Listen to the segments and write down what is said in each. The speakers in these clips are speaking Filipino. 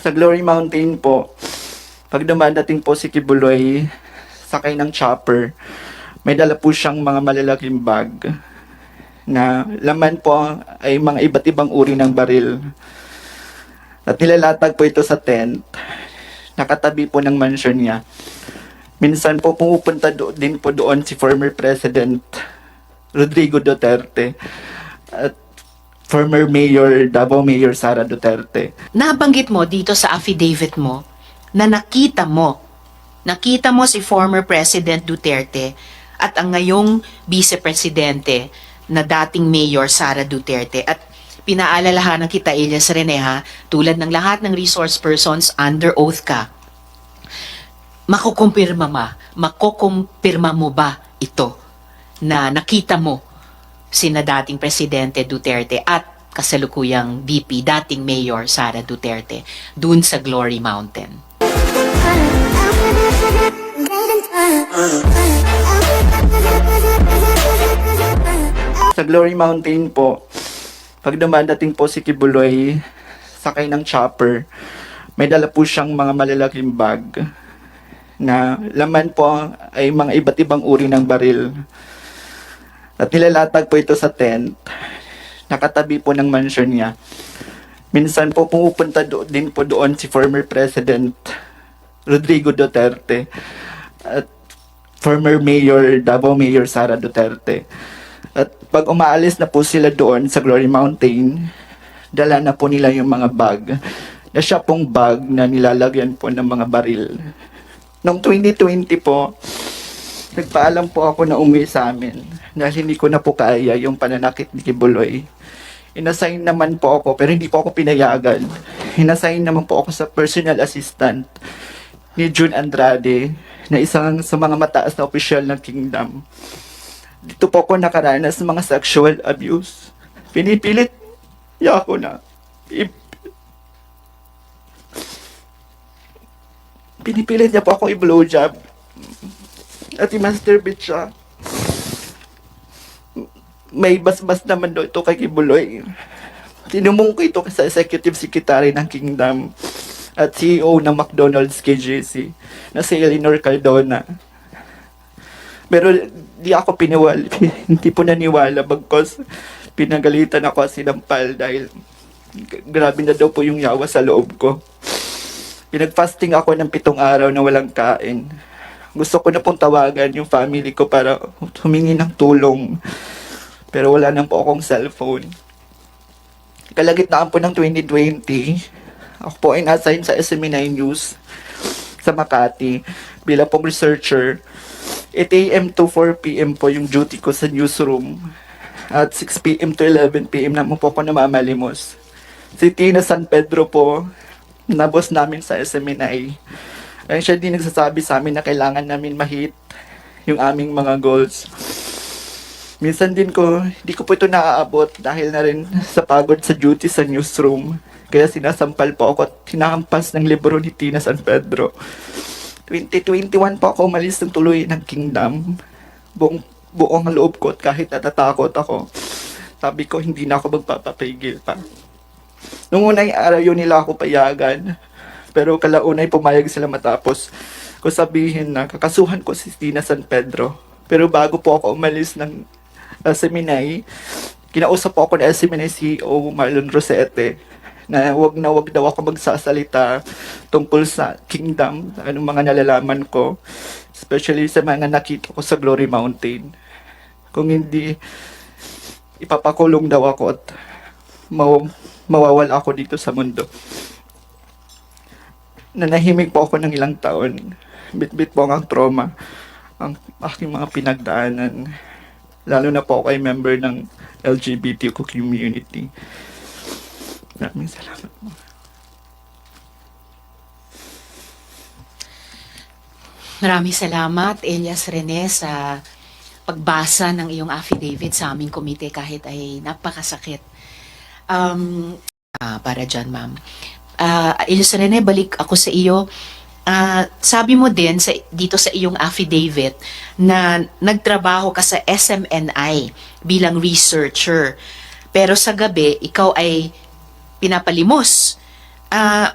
Sa Glory Mountain po, pag dumadating po si Kibuloy, sakay ng chopper, may dala po siyang mga malalaking bag na laman po ay mga iba't ibang uri ng baril. At nilalatag po ito sa tent, nakatabi po ng mansion niya. Minsan po pumupunta do- din po doon si former President Rodrigo Duterte at former Mayor, Davao Mayor Sara Duterte. Nabanggit mo dito sa affidavit mo na nakita mo, nakita mo si former President Duterte at ang ngayong Vice Presidente na dating Mayor Sara Duterte at pinaalalahanan kita Elias Rene tulad ng lahat ng resource persons under oath ka. Makukumpirma ma, makukumpirma mo ba ito na nakita mo sina dating Presidente Duterte at kasalukuyang VP, dating Mayor Sara Duterte, dun sa Glory Mountain. Sa Glory Mountain po, pag dumadating po si Kibuloy, sakay ng chopper, may dala po siyang mga malalaking bag na laman po ay mga iba't ibang uri ng baril. At nilalatag po ito sa tent, nakatabi po ng mansion niya. Minsan po pumupunta do- din po doon si former President Rodrigo Duterte at former Mayor, Davao Mayor Sara Duterte. At pag umaalis na po sila doon sa Glory Mountain, dala na po nila yung mga bag na siya pong bag na nilalagyan po ng mga baril. Noong 2020 po, nagpaalam po ako na umuwi sa amin dahil hindi ko na po kaya yung pananakit ni Kibuloy. Inassign naman po ako pero hindi po ako pinayagan. Inassign naman po ako sa personal assistant ni June Andrade na isang sa mga mataas na opisyal ng kingdom. Dito po ako nakaranas ng mga sexual abuse. Pinipilit niya ako na pinipilit niya po ako i-blowjob at i-masturbate siya. May basbas naman daw ito kay Kibuloy. Tinumong ko ito sa executive secretary ng Kingdom at CEO ng McDonald's KJC na si Eleanor Cardona. Pero di ako piniwal, hindi po naniwala bagkos pinagalitan ako at sinampal dahil grabe na daw po yung yawa sa loob ko. Pinag-fasting ako ng pitong araw na walang kain. Gusto ko na pong tawagan yung family ko para humingi ng tulong. Pero wala na po akong cellphone. Kalagitnaan po ng 2020, ako po ay na-assign sa SME9 News sa Makati bilang pong researcher. 8 a.m. to 4 p.m. po yung duty ko sa newsroom. At 6 p.m. to 11 p.m. naman po ako namamalimos. Si Tina San Pedro po, na boss namin sa SMNI. Ay siya din nagsasabi sa amin na kailangan namin mahit yung aming mga goals. Minsan din ko, hindi ko po ito naaabot dahil na rin sa pagod sa duty sa newsroom. Kaya sinasampal po ako at hinahampas ng libro ni Tina San Pedro. 2021 po ako umalis ng tuloy ng kingdom. Buong, buong loob ko at kahit natatakot ako. Sabi ko, hindi na ako magpapapigil pa. Nung unang araw yun nila ako payagan. Pero kalaunay pumayag sila matapos ko sabihin na kakasuhan ko si Tina San Pedro. Pero bago po ako umalis ng uh, seminary, kinausap po ako ng SMNI CEO Marlon Rosete na wag na wag daw ako magsasalita tungkol sa kingdom, anong mga nalalaman ko, especially sa mga nakita ko sa Glory Mountain. Kung hindi, ipapakulong daw ako at maw- mawawala ako dito sa mundo. Nanahimik po ako ng ilang taon. Bit-bit po ang trauma, ang aking mga pinagdaanan. Lalo na po ako ay member ng LGBTQ community. Maraming salamat po. Maraming salamat, Elias Rene, sa pagbasa ng iyong affidavit sa aming komite kahit ay napakasakit. Um, ah, para dyan, ma'am. Ah, Elias Rene, balik ako sa iyo. Ah, sabi mo din sa, dito sa iyong affidavit na nagtrabaho ka sa SMNI bilang researcher. Pero sa gabi, ikaw ay pinapalimos. Ah,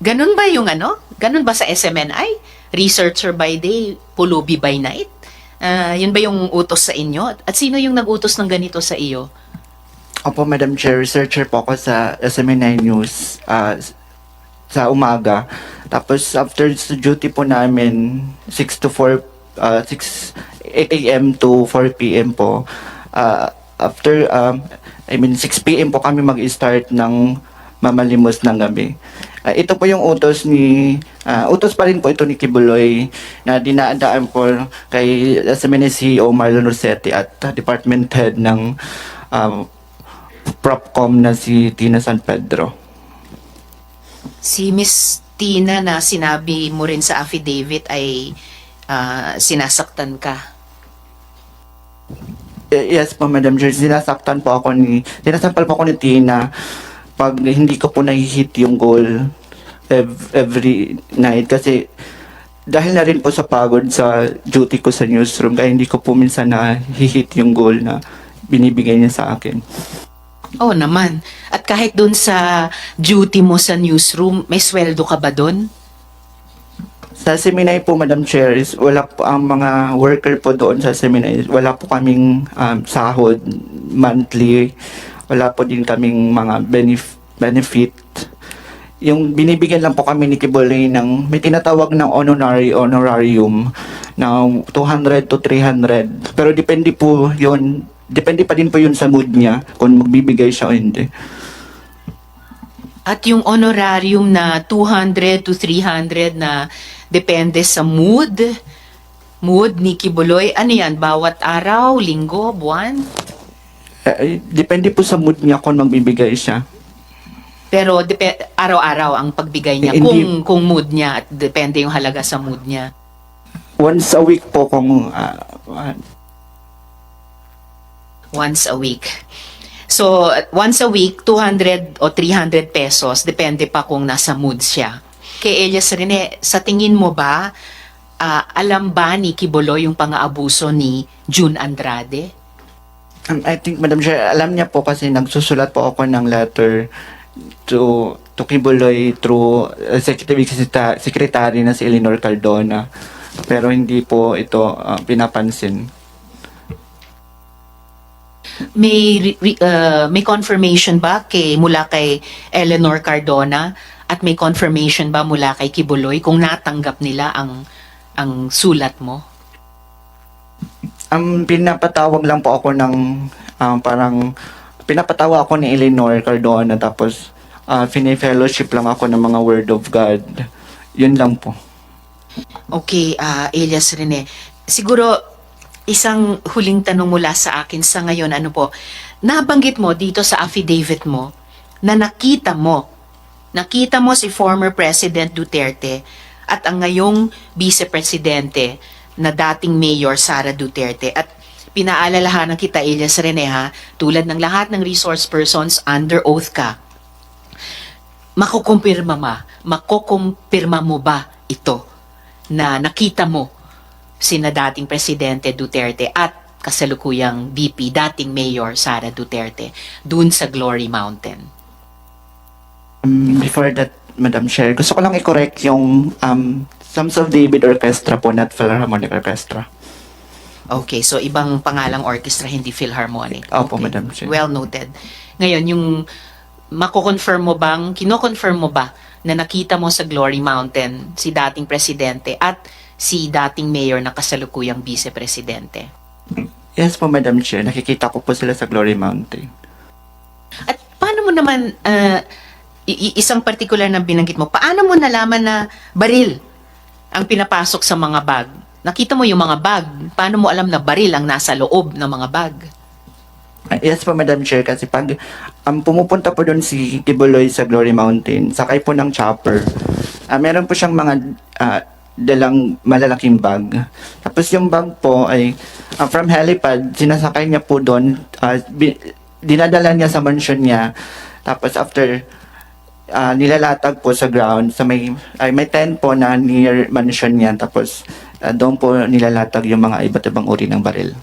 Ganun ba yung ano? Ganun ba sa SMNI? Researcher by day, pulubi by night? Ah, yun ba yung utos sa inyo? At sino yung nag-utos ng ganito sa iyo? Opo, Madam Chair, researcher po ako sa SMNI News s- sa umaga. Tapos after sa duty po namin, 6 to 4, ah, 6, 8 a.m. to 4 p.m. po. Ah, after, um, I mean, 6 p.m. po kami mag-start ng mamalimos ng gabi. Ah, ito po yung utos ni, ah, utos pa rin po ito ni Kibuloy na dinaadaan po kay SMNI CEO Marlon Rossetti at Department Head ng um, Propcom na si Tina San Pedro. Si Miss Tina na sinabi mo rin sa affidavit ay ah, sinasaktan ka. Eh, Yes po, Madam Chair. Sinasaktan po ako ni, sinasampal po ako ni Tina pag hindi ko po nahihit yung goal ev- every night kasi dahil na rin po sa pagod sa duty ko sa newsroom kaya hindi ko po minsan nahihit yung goal na binibigay niya sa akin. Oo naman. At kahit dun sa duty mo sa newsroom, may sweldo ka ba dun? Sa Seminay po, Madam Chair, wala po ang mga worker po doon sa Seminay. Wala po kaming um, sahod monthly. Wala po din kaming mga benef- benefit. Yung binibigyan lang po kami ni Kibolay ng may tinatawag ng honorary honorarium ng 200 to 300. Pero depende po yon depende pa din po yun sa mood niya kung magbibigay siya o hindi. At yung honorarium na 200 to 300 na depende sa mood, mood ni Kibuloy, ano yan? Bawat araw, linggo, buwan? Eh, depende po sa mood niya kung magbibigay siya. Pero depe- araw-araw ang pagbigay niya Eh, kung hindi- kung mood niya at depende yung halaga sa mood niya. Once a week po kung ah, ah, Once a week. So, once a week, 200 o 300 pesos, depende pa kung nasa mood siya. Kay Elias Rene, sa tingin mo ba, ah, alam ba ni Kibuloy yung pang-aabuso ni June Andrade? Um, I think, Madam Chair, alam niya po kasi nagsusulat po ako ng letter to to Kibuloy through Executive Secreta- Secretary na si Eleanor Cardona. Pero hindi po ito ah, pinapansin. May ah, may confirmation ba kay mula kay Eleanor Cardona at may confirmation ba mula kay Kibuloy kung natanggap nila ang ang sulat mo? Ang pinapatawag lang po ako ng ah, parang pinapatawa ako ni Eleanor Cardona tapos uh, fellowship lang ako ng mga Word of God. Yun lang po. Okay, ah Elias Rene. Siguro, isang huling tanong mula sa akin sa ngayon, ano po, nabanggit mo dito sa affidavit mo na nakita mo, nakita mo si former President Duterte at ang ngayong Vice Presidente na dating Mayor Sara Duterte. At pinaalalahanan kita Elias Rene ha, tulad ng lahat ng resource persons under oath ka, makukumpirma ma, makukumpirma mo ba ito na nakita mo sina dating Presidente Duterte at kasalukuyang VP, dating Mayor Sara Duterte, dun sa Glory Mountain? Um, before that, Madam Chair, gusto ko lang i-correct yung um, Sons of David Orchestra po, not Philharmonic Orchestra. Okay, so ibang pangalang orchestra, hindi Philharmonic. Opo, Okay. Madam Chair. Well noted. Ngayon, yung mako-confirm mo bang, kino-confirm mo ba na nakita mo sa Glory Mountain si dating presidente at si dating mayor na kasalukuyang vice-presidente? Yes po, Madam Chair. Nakikita ko po sila sa Glory Mountain. At paano mo naman, i- isang particular na binanggit mo, paano mo nalaman na baril ang pinapasok sa mga bag? Nakita mo yung mga bag, paano mo alam na baril ang nasa loob ng mga bag? Ah, Yes po, Madam Chair. Kasi pag um, pumupunta po doon si Kibuloy sa Glory Mountain, sakay po ng chopper, ah, meron po siyang mga ah, dalang malalaking bag. Tapos yung bag po ay ah, from helipad, sinasakay niya po doon, ah, bi- dinadala niya sa mansion niya. Tapos after ah, nilalatag po sa ground, sa may, ay may tent po na near mansion niya. Tapos ah, doon po nilalatag yung mga iba't ibang uri ng baril.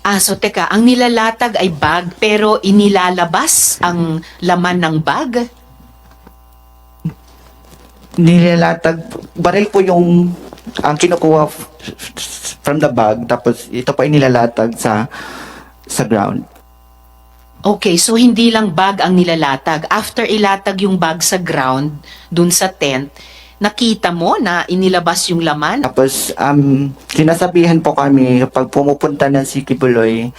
Ah, so teka, ang nilalatag ay bag pero inilalabas ang laman ng bag? Nilalatag, baril po yung ang kinukuha from the bag, tapos ito po ay nilalatag sa sa ground. Okay, so hindi lang bag ang nilalatag. After ilatag yung bag sa ground, dun sa tent, nakita mo na inilabas yung laman? Tapos, um, sinasabihan po kami, kapag pumupunta na si Kibuloy,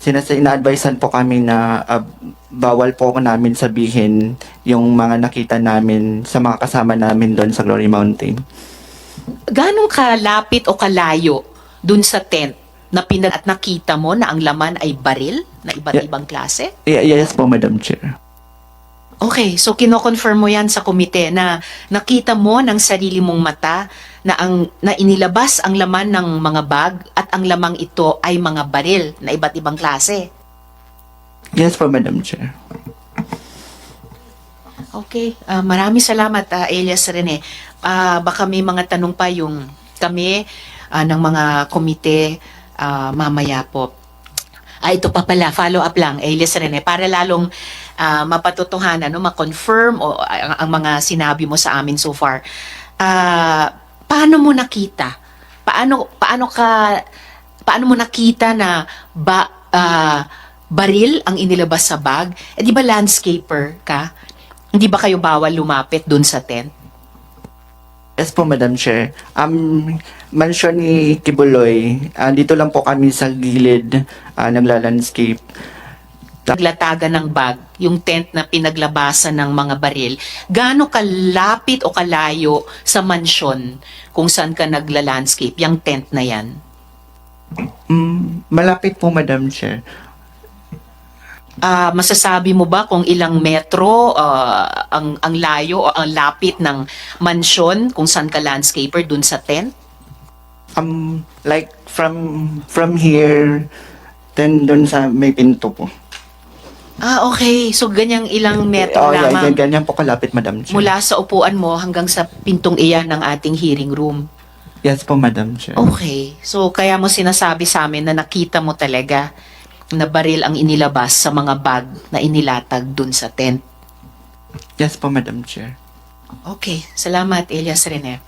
sinasa ina-advisean po kami na ah, bawal po namin sabihin yung mga nakita namin sa mga kasama namin doon sa Glory Mountain. Ganong kalapit o kalayo dun sa tent na pinag at nakita mo na ang laman ay baril na iba't Yeah. ibang klase? Y- yes po, Madam Chair. Okay, so kino-confirm mo yan sa komite na nakita mo ng sarili mong mata na ang na inilabas ang laman ng mga bag at ang lamang ito ay mga baril na iba't ibang klase. Yes po, Madam Chair. Okay, ah, maraming salamat ah, Elias Rene. Ah, baka may mga tanong pa yung kami ah, ng mga komite ah, mamaya po. Ah, ito pa pala, follow up lang, Elias Rene, para lalong ah, mapatutuhanan, no, ma-confirm o ang, ang mga sinabi mo sa amin so far. Ah, paano mo nakita? Paano paano ka paano mo nakita na ba ah, baril ang inilabas sa bag? Eh di ba landscaper ka? Hindi ba kayo bawal lumapit dun sa tent? Yes po, Madam Chair. Um, mansion ni Kibuloy, ah, dito lang po kami sa gilid uh, nagla-landscape. Naglatagan ng bag, yung tent na pinaglabasan ng mga baril, gaano kalapit o kalayo sa mansyon kung saan ka nagla-landscape, yung tent na yan? Mm, malapit po, Madam Chair. Ah, masasabi mo ba kung ilang metro ah, ang ang layo o ang lapit ng mansyon kung saan ka landscaper dun sa tent? Um, like from from here, then doon sa may pinto po. Ah, okay. So ganyang ilang Oh, metro yeah, lamang. ganyan po kalapit, Madam Chair. mula sa upuan mo hanggang sa pintong iyan ng ating hearing room. Yes po, Madam Chair. Okay. So, kaya mo sinasabi sa amin na nakita mo talaga na baril ang inilabas sa mga bag na inilatag dun sa tent. Yes po, Madam Chair. Okay. Salamat, Elias Rene.